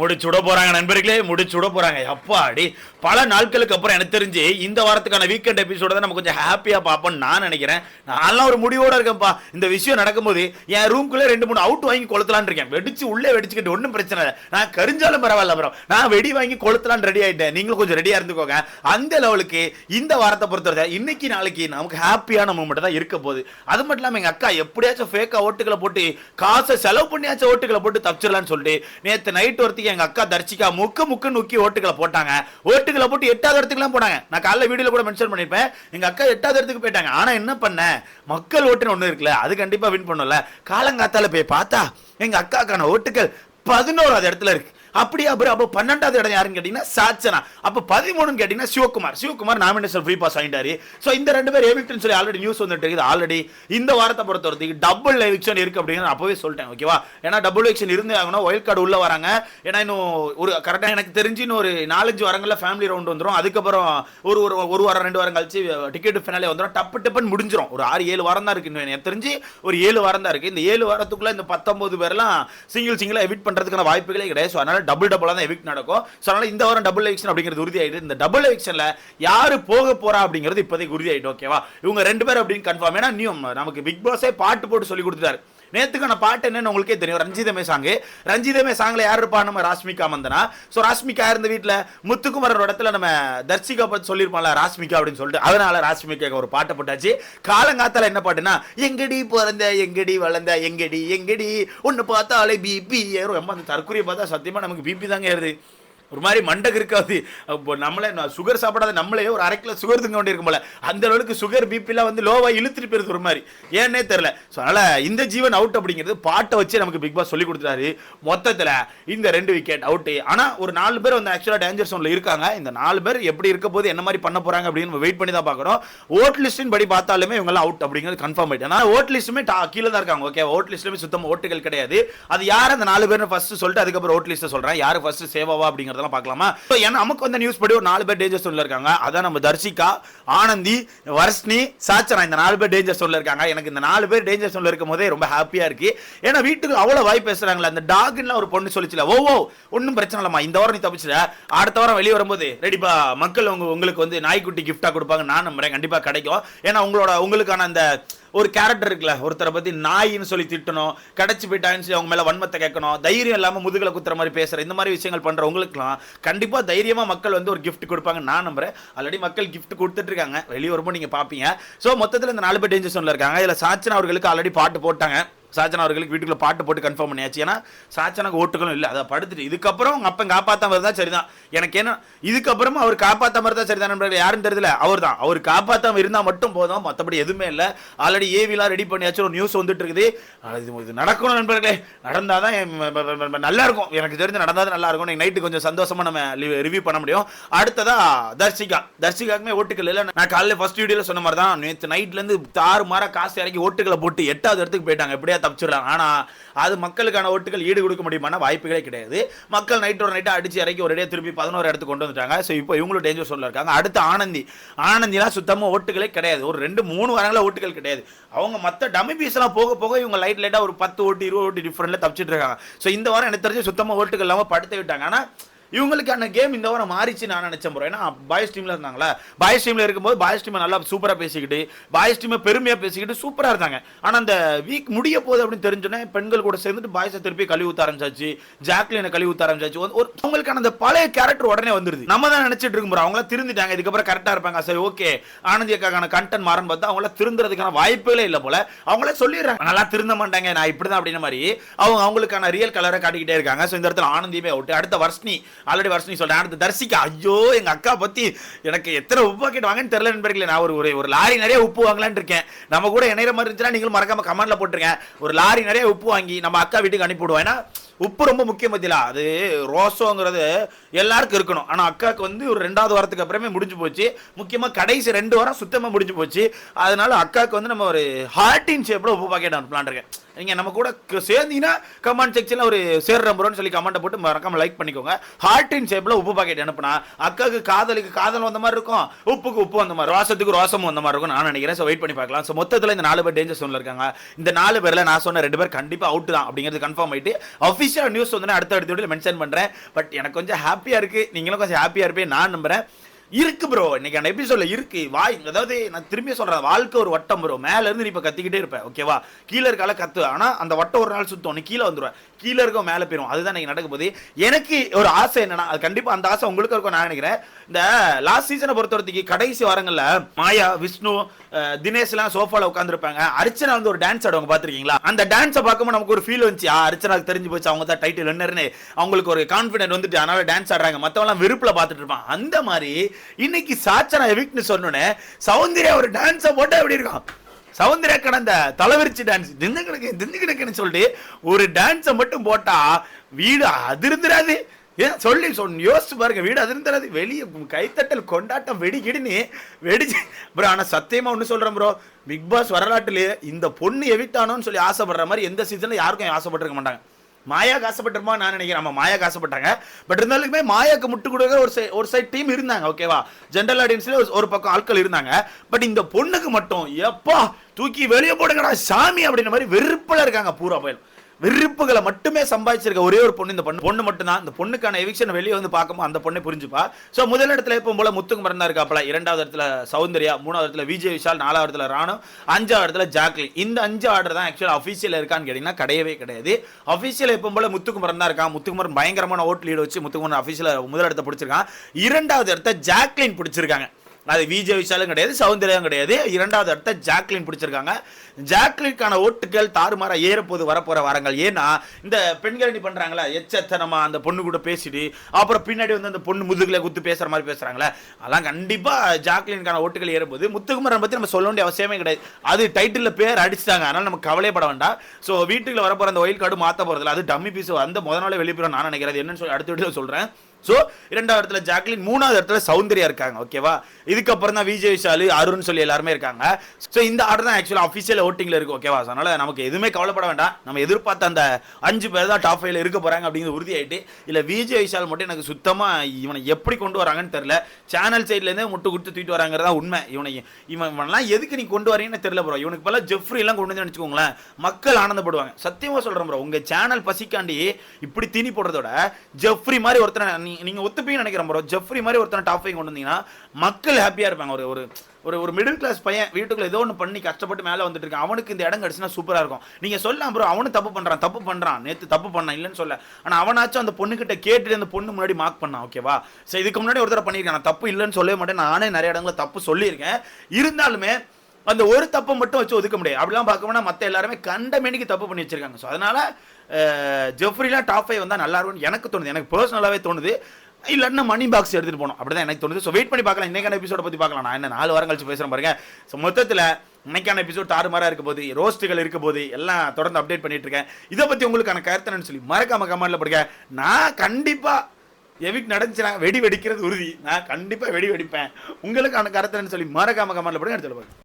முடிச்சுட போறாங்க நண்பர்களே முடிச்சுட போறாங்க. அப்பாடி பல நாட்களுக்கு அப்புறம் எனக்கு தெரிஞ்சு இந்த வாரத்துக்கான வீக்கெண்ட் எபிசோட தான் நம்ம கொஞ்சம் ஹாப்பியா பார்ப்போம்னு நான் நினைக்கிறேன். நான்லாம் ஒரு முடிவோட இருக்கேன்ப்பா. இந்த விஷயம் நடக்கும்போது என் ரூம்குள்ளே ரெண்டு மூணு அவுட் வாங்கி கொளுத்தலான்னு இருக்கேன். வெடிச்சு உள்ளே வெடிச்சுக்கிட்டு ஒன்றும் பிரச்சனை இல்லை. நான் கரிஞ்சாலும் பரவாயில்ல அப்புறம் நான் வெடி வாங்கி கொளுத்தலான்னு ரெடி ஆயிட்டேன். நீங்களும் கொஞ்சம் ரெடியா இருந்துக்கோங்க. அந்த லெவலுக்கு இந்த வாரத்தை பொறுத்தவரை இன்னைக்கு நாளைக்கு நமக்கு ஹாப்பியான மூமெண்ட் தான் இருக்க போகுது. அது மட்டும் இல்லாமல் எங்கள் அக்கா எப்படியாச்சும் ஃபேக்கா ஓட்டுகளை போட்டு காசை செலவு பண்ணியாச்சும் ஓட்டுகளை போட்டு தப்பிச்சிடலான்னு சொல்லிட்டு நேற்று நைட் ஒருத்திக்கு எங்க அக்கா தர்ச்சிக்கா முக்கு முக்கு நுக்கி ஓட்டுகளை போட்டாங்க. ஓட்டுகளை போட்டு எட்டாவது இடத்துக்குலாம் போனாங்க. நான் காலைல வீடியோல கூட மென்ஷன் பண்ணிருப்பேன் எங்க அக்கா எட்டாவது இடத்துக்கு போயிட்டாங்க. ஆனா என்ன பண்ண? மக்கள் ஓட்டுன்னு ஒண்ணு இருக்குல்ல அது கண்டிப்பா வின் பண்ணும்ல. காலங்காத்தால போய் பார்த்தா எங்க அக்காக்கான ஓட்டுகள் பதினோராவது இடத்துல இருக்கு. அப்படியே அப்புறம் அப்போ பன்னெண்டாவது இடம் யாருன்னு கேட்டீங்கன்னா சாச்சனா. அப்போ பதிமூணுன்னு கேட்டீங்கன்னா Sivakumar. Sivakumar nomination free pass வாங்கிட்டாரு. ஸோ இந்த ரெண்டு பேர் எவிக்ட்னு சொல்லி ஆல்ரெடி நியூஸ் வந்துட்டு இருக்குது. ஆல்ரெடி இந்த வாரத்தை பொறுத்த வரைக்கும் டபுள் எவிக்ஷன் இருக்கு அப்படின்னு நான் அப்பவே சொல்லிட்டேன் ஓகேவா ஏன்னா டபுள் எவிக்ஷன் இருந்து ஆகணும். ஒயில் கார்டு உள்ள வராங்க. ஏன்னா இன்னும் ஒரு கரெக்டாக எனக்கு தெரிஞ்சு இன்னும் ஒரு நாலஞ்சு வாரங்களில் ஃபேமிலி ரவுண்ட் வந்துடும் அதுக்கப்புறம் ஒரு ஒரு ஒரு வாரம் ரெண்டு வாரம் கழிச்சு டிக்கெட் ஃபினாலே வந்துடும் டப்பு டப்புன்னு முடிஞ்சிடும் ஒரு ஆறு ஏழு வாரம் தான் இருக்கு எனக்கு தெரிஞ்சு. ஒரு ஏழு வாரம் தான் இருக்கு. இந்த ஏழு வாரத்துக்குள்ள இந்த பத்தொன்பது பேர்லாம் சிங்கிள் சிங்கிளாக எவிட் பண்ணுறதுக்கான வாய்ப்புகளே கிடையாது. ஸோ அதனால டபுள் டபுளாக தான் எவிக்ட் நடக்கும். ஸோ அதனால இந்த வாரம் டபுள் எவிக்ஷன் அப்படிங்கிறது உறுதி இந்த டபுள் எவிக்ஷனில் யாரு போக போறா அப்படிங்கிறது இப்போதைக்கு உறுதியாயிட்டு ஓகேவா இவங்க ரெண்டு பேர் அப்படின்னு கன்ஃபார்ம் ஏன்னா நியூம் நமக்கு பிக் பாஸே பாட்டு போட்டு சொல்லி கொடுத்துட்டாரு. நேத்துக்கான பாட்டு என்னன்னு உங்களுக்கே தெரியும். ரஞ்சிதமே சாங்கு ரஞ்சிதமே சாங்ல யார் இருப்பா? நம்ம ராஷ்மிகா மந்தனா. ஸோ ராஷ்மிகா இருந்த வீட்டில் முத்துக்குமரோட இடத்துல நம்ம தர்சிகா பார்த்து சொல்லியிருப்பாங்களா ராஷ்மிகா அப்படின்னு சொல்லிட்டு. அதனால ராஷ்மிகா ஒரு பாட்டை போட்டாச்சு. காலங்காத்தால என்ன பாட்டுனா எங்கடி பிறந்த எங்கடி வளர்ந்த எங்கடி எங்கடி ஒன்று பார்த்தாலே பிபி ஏறும். எம்மா அந்த தற்கொலையை பார்த்தா சத்தியமாக நமக்கு பிபி தாங்க ஏறுது. ஒரு மாதிரி மண்டக்கு இருக்காது. அப்போ நம்மளே சுகர் சாப்பிடாத நம்மளே ஒரு அரை கிலோ சுகர் திங்க வேண்டியிருக்கும் போல. அந்த அளவுக்கு சுகர் பிபிலாம் வந்து லோவாக இழுத்துட்டு போயிருது ஒரு மாதிரி. ஏன்னே தெரில ஸோ அதனால் இந்த ஜீவன் அவுட் அப்படிங்கிறது பாட்டை வச்சு நமக்கு பிக் பாஸ் சொல்லி கொடுத்துட்டாரு. மொத்தத்தில் இந்த ரெண்டு விக்கெட் அவுட்டு ஆனால் ஒரு நாலு பேர் வந்து ஆக்சுவலாக டேஞ்சர் சோனில் இருக்காங்க. இந்த நாலு பேர் எப்படி இருக்க போது என்ன மாதிரி பண்ண போகிறாங்க அப்படின்னு வெயிட் பண்ணி தான் பார்க்குறோம். ஓட் லிஸ்டின் படி பார்த்தாலுமே இவங்கெல்லாம் அவுட் அப்படிங்கிறது கன்ஃபார்ம் ஆயிட்டு. ஆனால் ஓட் லிஸ்ட்டுமே கீழே தான் இருக்காங்க. ஓகே ஓட் லிஸ்ட்டுமே சுத்தமாக ஓட்டுகள் கிடையாது. அது யார் அந்த நாலு பேர் ஃபஸ்ட்டு சொல்லிட்டு அதுக்கப்புறம் ஓட் லிஸ்ட்டை சொல்கிறேன் யார் ஃபஸ்ட்டு சேவாவா அப்படிங்கிறதெல்லாம் பார்க்கலாமா? ஸோ ஏன்னா நமக்கு வந்த நியூஸ் படி ஒரு நாலு பேர் டேஞ்சர் சோனில் இருக்காங்க. அதான் நம்ம தர்ஷிகா ஆனந்தி வர்ஷ்னி சாச்சனா இந்த நாலு பேர் டேஞ்சர் சோனில் இருக்காங்க. எனக்கு இந்த நாலு பேர் டேஞ்சர் சோனில் இருக்கும் போதே ரொம்ப ஹாப்பியாக இருக்கு. ஏன்னா வீட்டுக்கு அவ்வளோ வாய் பேசுறாங்களே அந்த டாக்னு ஒரு பொண்ணு சொல்லிச்சுல ஓ ஓ ஒன்றும் பிரச்சனை இல்லைம்மா இந்த வாரம் நீ தப்பிச்சிட அடுத்த வாரம் வெளியே வரும்போது ரெடிப்பா மக்கள் உங்க உங்களுக்கு வந்து நாய்க்குட்டி கிஃப்டாக கொடுப்பாங்க நான் நம்புறேன். கண்டிப்பாக கிடைக்கும். ஏன்னா உங்களோட உங்களுக்கான அந்த ஒரு கேரக்டர் இருக்குல்ல ஒருத்தரை பத்தி நாயின்னு சொல்லி திட்டணும் கடைச்சு போயிட்டாங்கன்னு சொல்லி அவங்க மேல வன்மத்தை கேட்கணும் தைரியம் இல்லாம முதுகில் குத்துற மாதிரி பேசுற இந்த மாதிரி விஷயங்கள் பண்ற உங்களுக்குலாம் கண்டிப்பா தைரியமா மக்கள் வந்து ஒரு கிஃப்ட் கொடுப்பாங்க நான் நம்புறேன். ஆல்ரெடி மக்கள் கிஃப்ட் கொடுத்துட்டு இருக்காங்க. வெளியே வரும்போது நீங்க பாப்பீங்க. சோ மொத்தத்துல இந்த நாலு பேர் டேஞ்சர் இருக்காங்க. இதுல சாச்சன் அவர்களுக்கு ஆல்ரெடி பாட்டு போட்டாங்க. சாச்சனா அவர்களுக்கு வீட்டுக்குள்ள பாட்டு போட்டு கன்ஃபார்ம் பண்ணியாச்சு. ஏன்னா சாச்சனாக்கு ஓட்டுகளும் இல்லை. அதை படுத்துட்டு இதுக்கப்புறம் உங்க அப்பன் காப்பாத்தாம இருந்தா சரிதான். எனக்கு என்ன இதுக்கப்புறமா அவர் காப்பாத்தாம இருந்தா சரிதான் நண்பர்கள். யாருன்னு தெரியல. அவர் தான் அவர் காப்பாத்தாம இருந்தா மட்டும் போதும். மற்றபடி எதுவுமே இல்லை. ஆல்ரெடி ஏவிலாம் ரெடி பண்ணியாச்சு. ஒரு நியூஸ் வந்துட்டு இருக்குது அது இது- நடக்கணும் நண்பர்களே. நடந்தால் தான் நல்லா இருக்கும் எனக்கு தெரிஞ்சு நடந்தாதான் நல்லா இருக்கும் நைட்டு கொஞ்சம் சந்தோஷமாக நம்ம ரிவ்யூ பண்ண முடியும். அடுத்ததா தர்ஷிகா. தர்ஷிகாக்குமே ஓட்டுகள் இல்லை. நான் காலையில் ஃபர்ஸ்ட் வீடியோவில் சொன்ன மாதிரி தான் நேற்று நைட்லேருந்து தாறு மாற காசு இறக்கி ஓட்டுகளை போட்டு எட்டாவது இடத்துக்கு போயிட்டாங்க. எப்படியா தப்பிச்சிடலாம். ஆனா அது மக்களுக்கான ஓட்டுகள் ஈடு கொடுக்க முடியுமான வாய்ப்புகளே கிடையாது. மக்கள் நைட்டோட நைட்டா அடிச்சு இறக்கி ஒரேடியா திருப்பி பதினோரு இடத்துக்கு கொண்டு வந்துட்டாங்க. ஸோ இப்போ இவங்களும் டேஞ்சர் சொல்ல இருக்காங்க. அடுத்து ஆனந்தி. ஆனந்திலாம் சுத்தமா ஓட்டுகளே கிடையாது. ஒரு ரெண்டு மூணு வாரங்களில் ஓட்டுகள் கிடையாது. அவங்க மற்ற டமி பீஸ் எல்லாம் போக போக இவங்க லைட் லைட்டாக ஒரு பத்து ஓட்டு இருபது ஓட்டு டிஃப்ரெண்ட்ல தப்பிச்சிட்டு இருக்காங்க. ஸோ இந்த வாரம் எனக்கு தெரிஞ்சு சுத்தமா ஓட்டுகள் இல்லாமல் படுத்து விட்டாங்க. ஆனால் இவங்களுக்கான கேம் இந்த வாரம் மாறிச்சு நான் நினைச்சேன் ப்ரோ ஏன்னா பாய்ஸ் டீம்ல இருந்தாங்களா பாய்ஸ் டீம்ல இருக்கும்போது பாய்ஸ் டீம் நல்லா சூப்பரா பேசிக்கிட்டு பாய்ஸ் டீம் பெருமையா பேசிக்கிட்டு சூப்பரா இருந்தாங்க. ஆனா அந்த வீக் முடிய போகுது அப்படின்னு தெரிஞ்சோன்னே பெண்கள் கூட சேர்ந்துட்டு பாய்ஸை திருப்பி கழுவி ஊத்த ஆரம்பிச்சாச்சு. ஜாக்லினை கழுவி ஊத்த ஆரம்பிச்சாச்சு. ஒரு- அவங்களுக்கான அந்த பழைய கேரக்டர் உடனே வந்துருது. நம்ம தான் நினைச்சிட்டு இருக்கும் bro. அவங்கள திருந்திட்டாங்க. இதுக்கப்புறம் கரெக்டா இருப்பாங்க. சரி ஓகே ஆனந்தி அக்காக்கான கண்டென்ட் மாறன்னு பார்த்தா அவங்கள திருந்துறதுக்கான வாய்ப்புகளே இல்லை போல. அவங்களே சொல்லிடுறாங்க. நல்லா திருந்த மாட்டாங்க. நான் இப்படிதான் அப்படின்ற மாதிரி அவங்க அவங்களுக்கான ரியல் கலரை காட்டிக்கிட்டே இருக்காங்க. ஸோ இந்த இடத்துல ஆனந்தியுமே அவுட் அடுத்த வர்ஷ்னி ஆல்ரெடி வர்ஷினி சொல்கிறேன் அடுத்து தரிசிக்க ஐயோ எங்கள் அக்கா பற்றி எனக்கு எத்தனை உப்பு பாக்கெட் வாங்கன்னு தெரியல நண்பர்களே. நான் ஒரு ஒரு- ஒரு லாரி நிறைய உப்பு வாங்கலான்னு இருக்கேன். நம்ம கூட இணையிற மாதிரி இருந்துச்சுன்னா நீங்களும் மறக்காம கமெண்ட்ல போட்டுருங்க. ஒரு லாரி நிறைய உப்பு வாங்கி நம்ம அக்கா வீட்டுக்கு அனுப்பிவிடுவோம் ஏன்னா உப்பு ரொம்ப முக்கியம் பத்திலா? அது ரோசோங்கிறது எல்லாருக்கும் இருக்கணும். ஆனால் அக்காவுக்கு வந்து ஒரு ரெண்டாவது வாரத்துக்கு அப்புறமே முடிஞ்சு போச்சு. முக்கியமாக கடைசி ரெண்டு வாரம் சுத்தமாக முடிஞ்சு போச்சு. அதனால அக்காவுக்கு வந்து நம்ம ஒரு ஹார்டின் ஷேப்பில் உப்பு பாக்கெட் அனுப்பலான் இருக்கேன் நீங்கள் நம்ம கூட சேர்ந்தீங்கன்னா கமெண்ட் செக்ஷனில் ஒரு சேர்ற ப்ரோன்னு சொல்லி கமெண்ட்டை போட்டு மறக்காமல் லைக் பண்ணிக்கோங்க. ஹார்ட்டின் ஷேப்பில் உப்பு பாக்கெட் அனுப்புனா அக்காவுக்கு காதலுக்கு காதல் வந்த மாதிரி இருக்கும் உப்புக்கு உப்பு வந்த மாதிரி ரோசத்துக்கு ரோசம் வந்த மாதிரி இருக்கும். நான் நினைக்கிறேன். ஸோ வெயிட் பண்ணி பார்க்கலாம். ஸோ மொத்தத்தில் இந்த நாலு பேர் டேஞ்சர் சோனில் இருக்காங்க. இந்த நாலு பேரில் நான் சொன்ன ரெண்டு பேர் கண்டிப்பாக அவுட் தான் அப்படிங்கிறது கன்ஃபார்ம் ஆயிட்டு அஃபிஷியல் நியூஸ் வந்து அடுத்த அடுத்த வீடியோ மென்ஷன் பண்ணுறேன் பட் எனக்கு கொஞ்சம் ஹாப்பியாக இருக்குது நீங்களும் கொஞ்சம் ஹாப்பியாக இருப்பேன் நான் நம்புறேன். இருக்கு ப்ரோ இன்னைக்கு அந்த எபிசோட்ல இருக்கு. வாய் அதாவது நான் திரும்பி சொல்றேன் வாழ்க்கை ஒரு வட்டம் ப்ரோ மேல இருந்து நீ இப்ப கத்திக்கிட்டே இருப்பேன் ஓகேவா கீழே இருக்கால கத்து. ஆனா அந்த வட்டம் ஒரு நாள் சுத்தம். நீ கீழே வந்துருவேன் கீழே இருக்க மேல போயிரும் அதுதான் இன்னைக்கு நடக்க போது எனக்கு ஒரு ஆசை என்னன்னா அது கண்டிப்பா அந்த ஆசை உங்களுக்கு இருக்கும் நான் நினைக்கிறேன். இந்த லாஸ்ட் சீசனை பொறுத்தவரைக்கும் கடைசி வாரங்கள்ல மாயா விஷ்ணு தினேஷ் எல்லாம் சோஃபால உட்காந்துருப்பாங்க அர்ச்சனா வந்து ஒரு டான்ஸ் ஆடுவாங்க பாத்திருக்கீங்களா அந்த டான்ஸை பார்க்கும்போது நமக்கு ஒரு ஃபீல் வந்துச்சு. ஆ, அர்ச்சனாக்கு தெரிஞ்சு போச்சு. அவங்க தான் டைட்டில் என்னன்னு அவங்களுக்கு ஒரு கான்ஃபிடென்ட் வந்துட்டு அதனால டான்ஸ் ஆடுறாங்க. மத்தவங்க வெறுப்புல பார்த்துட்டு இருப்பான் அந்த மாதிரி இன்னைக்கு சாச்சனா எவிக்னு சொன்னோன்னே சௌந்தர்யா ஒரு டான்ஸை போட்டா எப்படி இருக்கும்? சௌந்தர்யா கடந்த தலைவிரிச்சு டான்ஸ் தின்னு கிடக்கு தின்னு கிடக்குன்னு சொல்லிட்டு ஒரு டான்ஸை மட்டும் போட்டா வீடு அதிர்ந்துடாது ஏன்? சொல்லி சொன்ன யோசிச்சு பாருங்க வீடு அதிர்ந்துராது. வெளியே கைத்தட்டல் கொண்டாட்டம் வெடிக்கிடுன்னு வெடிச்சு. ப்ரோ ஆனா சத்தியமா ஒன்று சொல்றேன் ப்ரோ. பிக் பாஸ் வரலாற்றுலயே இந்த பொண்ணு எவிட்டானோன்னு சொல்லி ஆசைப்படுற மாதிரி எந்த சீசனில் யாருக்கும் ஆசைப்பட்டிருக்க மாட்டாங்க. மாயா காசப்பட்டிருமா நான் நினைக்கிறேன். நம்ம மாயா காசப்பட்டாங்க. பட் இருந்தாலுமே மாயாக்கு முட்டு கொடுக்குற ஒரு சை- ஒரு சைட் டீம் இருந்தாங்க ஓகேவா ஜென்ரல் ஆடியன்ஸ்ல ஒரு பக்கம் ஆட்கள் இருந்தாங்க. பட் இந்த பொண்ணுக்கு மட்டும் எப்பா தூக்கி வெளியே போடுங்கடா சாமி அப்படின்ற மாதிரி வெறுப்பில் இருக்காங்க பூரா பயல் வெறுப்புகளை மட்டுமே சம்பாதிச்சிருக்க ஒரே ஒரு பொண்ணு இந்த பொண்ணு. பொண்ணு மட்டும்தான். இந்த பொண்ணுக்கான எவிக்ஷன் வெளியே வந்து பார்க்கும்போது அந்த பொண்ணை புரிஞ்சுப்பா. ஸோ முதல் இடத்துல எப்போ போல முத்துக்குமரன் தான் இருக்காப்பல. இரண்டாவது இடத்துல சௌந்தர்யா மூணாவது இடத்துல விஜய் விஷால் நாலாவது இடத்துல ராணு அஞ்சாவது இடத்துல ஜாக்லின். இந்த அஞ்சு ஆர்டர் தான் ஆக்சுவலாக அஃபீஷியல் இருக்கான்னு கேட்டிங்கன்னா கிடையவே கிடையாது. அஃபீஷியல் எப்போ போல முத்துக்குமரன் தான் இருக்கான். முத்துக்குமரன் பயங்கரமான ஓட் லீடு வச்சு முத்துக்குமரன் அஃபீஷியல் முதல் இடத்த பிடிச்சிருக்கான். இரண்டாவது இடத்த ஜாக்லின் பிடிச்சிருக்காங்க. அது விஜய் விஷாலும் கிடையாது சௌந்தர்யம் கிடையாது. இரண்டாவது இடத்த ஜாக்லின் பிடிச்சிருக்காங்க. ஜாக்லினுக்கான ஓட்டுகள் தாறுமாற ஏறப்போது வரப்போகிற வாரங்கள். ஏன்னா இந்த பெண்கள் நீ பண்ணுறாங்களா எச்சத்தனமாக அந்த பொண்ணு கூட பேசிட்டு அப்புறம் பின்னாடி வந்து அந்த பொண்ணு முதுகில் குத்து பேசுகிற மாதிரி பேசுகிறாங்களே அதெல்லாம் கண்டிப்பாக ஜாக்லினுக்கான ஓட்டுகள் ஏறும்போது முத்துக்குமரன் பற்றி நம்ம சொல்ல வேண்டிய அவசியமே கிடையாது. அது டைட்டிலில் பேர் அடிச்சிட்டாங்க. அதனால் நம்ம கவலைப்பட வேண்டாம். ஸோ வீட்டுக்குள்ள வரப்போகிற அந்த ஒயில் கார்டு மாற்ற போகிறதில்ல அது டம்மி பீஸ் அந்த முத நாளே வெளியே நான் நினைக்கிறேன். என்னன்னு சொல்லி அடுத்த வீடியோ சொல்கிறேன் ஸோ இரண்டாவது இடத்துல ஜாக்லின் மூணாவது இடத்துல சௌந்தர்யா இருக்காங்க ஓகேவா இதுக்கப்புறம் தான் விஜய் விஷாலு அருண் சொல்லி எல்லாருமே இருக்காங்க. ஸோ இந்த ஆர்டர் தான் ஆக்சுவலாக அஃபிஷியல் ஓட்டிங்ல இருக்கு ஓகேவா So, அதனால நமக்கு எதுவுமே கவலைப்பட வேண்டாம். நம்ம எதிர்பார்த்த அந்த அஞ்சு பேர் தான் டாப் ஃபைவ்ல இருக்க போறாங்க அப்படிங்கிறது உறுதியாயிட்டு இல்லை விஜய் விஷால் மட்டும் எனக்கு சுத்தமாக இவனை எப்படி கொண்டு வராங்கன்னு தெரில சேனல் சைட்லேருந்தே முட்டு கொடுத்து தூக்கிட்டு வராங்கிறதா உண்மை. இவனை இவன் இவன்லாம் எதுக்கு நீ கொண்டு வரீங்கன்னு தெரில ப்ரோ இவனுக்கு பல ஜெஃப்ரிலாம் எல்லாம் கொண்டு வந்து வச்சுக்கோங்களேன். மக்கள் ஆனந்தப்படுவாங்க. சத்தியமா சொல்கிறேன் ப்ரோ உங்க சேனல் பசிக்காண்டி இப்படி தீனி போடுறதோட ஜெஃப்ரி மாதிரி ஒருத்தனை நீ- நீங்க ஒத்துப்பீங்கன்னு நினைக்கிறேன் ப்ரோ ஜெஃப்ரி மாதிரி ஒருத்தனை டாப் ஃபைவ் கொண்டு வந்தீங்கன்னா மக்கள் ஹாப்பியா இருப்பாங்க. ஒரு ஒரு ஒரு ஒரு மிடில் கிளாஸ் பையன் வீட்டுக்குள்ள ஏதோ ஒன்று பண்ணி கஷ்டப்பட்டு மேலே வந்துட்டு இருக்கான். அவனுக்கு இந்த இடம் கிடச்சுன்னா சூப்பராக இருக்கும். நீங்கள் சொல்லலாம் ப்ரோ அவனும் தப்பு பண்ணுறான் தப்பு பண்ணுறான் நேற்று தப்பு பண்ணான் இல்லைன்னு சொல்ல. ஆனால் அவனாச்சும் அந்த பொண்ணுக்கிட்ட கேட்டுட்டு அந்த பொண்ணு முன்னாடி மார்க் பண்ணான் ஓகேவா சரி இதுக்கு முன்னாடி ஒரு தடவை பண்ணியிருக்கேன். நான் தப்பு இல்லைன்னு சொல்லவே மாட்டேன். நானே நிறைய இடங்களில் தப்பு சொல்லியிருக்கேன். இருந்தாலுமே அந்த ஒரு தப்பை மட்டும் வச்சு ஒதுக்க முடியாது. அப்படிலாம் பார்க்கணும்னா மற்ற எல்லாருமே கண்ட மேனிக்கு தப்பு பண்ணி வச்சிருக்காங்க. ஸோ அதனால ஜெஃப்ரிலாம் டாப் ஃபைவ் வந்தால் நல்லா இருக்கும்னு எனக்கு தோணுது. எனக்கு பர்சனலாகவே தோணுது. இல்லைன்னா மணி பாக்ஸ் எடுத்துட்டு போகணும். அப்படிதான் எனக்கு தோணுது. ஸோ வெயிட் பண்ணி பார்க்கலாம். இன்னைக்கான எபிசோட பற்றி பார்க்கலாம். நான் என்ன நாலு வாரம் கழிச்சு பேசுகிறேன் பாருங்க. ஸோ மொத்தத்தில் இன்னைக்கான எபிசோட் தாறுமாறாக இருக்க போது ரோஸ்ட்டுகள் இருக்க போது எல்லாம் தொடர்ந்து அப்டேட் பண்ணிட்டு இருக்கேன். இதை பற்றி உங்களுக்கான கருத்தனு சொல்லி மறக்காம கமெண்ட்ல படுங்க. நான் கண்டிப்பாக எவிக் நடந்துச்சுனா வெடி வெடிக்கிறது உறுதி. நான் கண்டிப்பாக வெடி வெடிப்பேன். உங்களுக்கான கருத்துன்னு சொல்லி மறக்காம கமெண்ட்ல படுங்க. எடுத்துகிட்டு போகிறேன்